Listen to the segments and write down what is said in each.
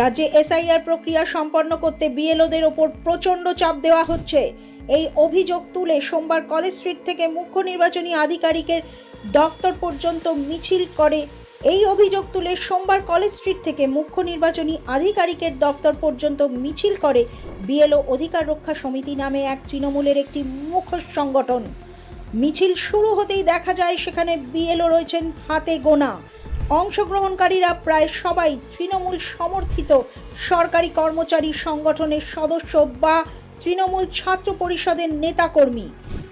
রাজ্যে এসআইআর প্রক্রিয়া সম্পন্ন করতে বিএলওদের ওপর প্রচণ্ড চাপ দেওয়া হচ্ছে। এই অভিযোগ তুলে সোমবার কলেজ স্ট্রিট থেকে মুখ্য নির্বাচনী আধিকারিকের দফতর পর্যন্ত মিছিল করে। এই অভিযোগ তুলে সোমবার কলেজ স্ট্রিট থেকে মুখ্য নির্বাচনী আধিকারিকের দফতর পর্যন্ত মিছিল করে বিএলও অধিকার রক্ষা সমিতি নামে এক তৃণমূলের একটি মুখোশ সংগঠন। মিছিল শুরু হতেই দেখা যায় সেখানে বিএলও রয়েছেন হাতে গোনা। অংশগ্রহণকারীরা প্রায় সবাই তৃণমূল সমর্থিত সরকারি কর্মচারী সংগঠনের সদস্য বা তৃণমূল ছাত্র পরিষদের নেতাকর্মী।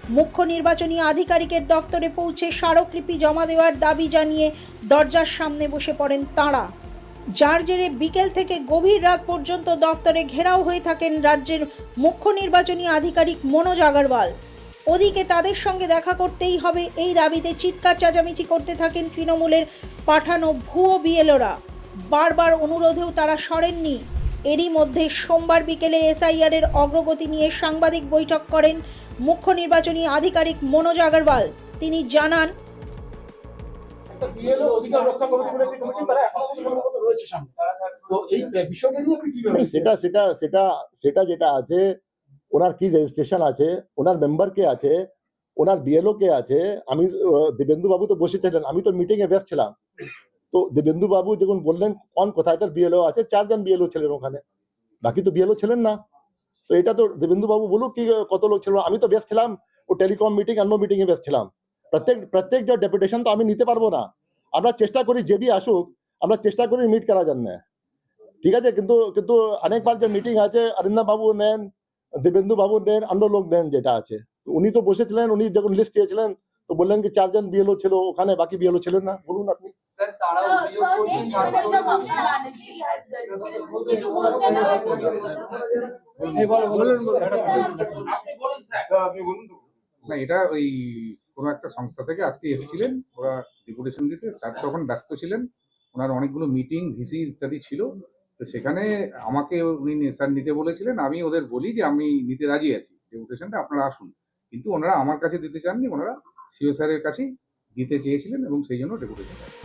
মুখ্য নির্বাচনী আধিকারিকের দফতরে পৌঁছে স্মারকলিপি জমা দেওয়ার দাবি জানিয়ে দরজার সামনে বসে পড়েন তাঁরা। যার জেরে বিকেল থেকে গভীর রাত পর্যন্ত দফতরে ঘেরাও হয়ে থাকেন রাজ্যের মুখ্য নির্বাচনী আধিকারিক মনোজ আগরওয়াল। ওদিকে তাদের সঙ্গে দেখা করতেই হবে এই দাবিতে চিৎকার চেঁচামেচি করতে থাকেন তৃণমূলের পাঠানো ভুয়ো বিএলওরা। বারবার অনুরোধেও তারা সরেননি। এরই মধ্যে সোমবার বিকেলে এসআইআর এর অগ্রগতি নিয়ে সাংবাদিক বৈঠক করেন মুখ্য নির্বাচনী আধিকারিক মনোজ আগরওয়াল। তিনি জানান সেটা সেটা সেটা সেটা যেটা আছে ওনার কি রেজিস্ট্রেশন আছে, ওনার মেম্বার কে আছে, ওনার বিএলও কে আছে, আমি দেবেন্দু বাবু তো বসেছিলেন আমি তো মিটিং এ ব্যস্ত ছিলাম। তো দেবেন্দু বাবু যখন বললেন কোন কোথায়টার বিএলও আছে, চারজন বিএলও ছিলেন ওখানে। বাকি তো বিএলও ছিলেন না। তো এটা তো দেবেন্দু বাবু বলুক কি, কত লোক ছিল, আমি তো ব্যস্ত ছিলাম, ও টেলিকম মিটিং অন্য মিটিং এ ব্যস্ত ছিলাম। প্রত্যেক প্রত্যেক যে ডেপুটেশন তো আমি নিতে পারব না। আমরা চেষ্টা করি যে বি আসুক, আমরা চেষ্টা করি মিট করার জন্য। ঠিক আছে, কিন্তু কিন্তু অনেকবার যে মিটিং আছে অরিন্দম বাবু নেন দেবেন্দু অন্য লোক নেন যেটা আছে। তো উনি তো বসেছিলেন উনি যখন লিস্ট দিয়েছিলেন তো বললেন যে চারজন বিএলও ছিল ওখানে বাকি বিএলও ছিলেন না। বলুন আপনি। না এটা ওই কোনো একটা সংস্থা থেকে আজকে এসেছিলেন ওরা ডেপুটেশন দিতে। স্যার তখন ব্যস্ত ছিলেন। ওনার অনেকগুলো মিটিং ভিসি ইত্যাদি ছিল। তো সেখানে আমাকে উনি স্যার নিতে বলেছিলেন, আমি ওদের বলি যে আমি নিতে রাজি আছি ডেপুটেশনটা আপনারা আসুন। কিন্তু ওনারা আমার কাছে দিতে চাননি, ওনারা সিও স্যারের কাছেই দিতে চেয়েছিলেন এবং সেই জন্য ডেপুটেশন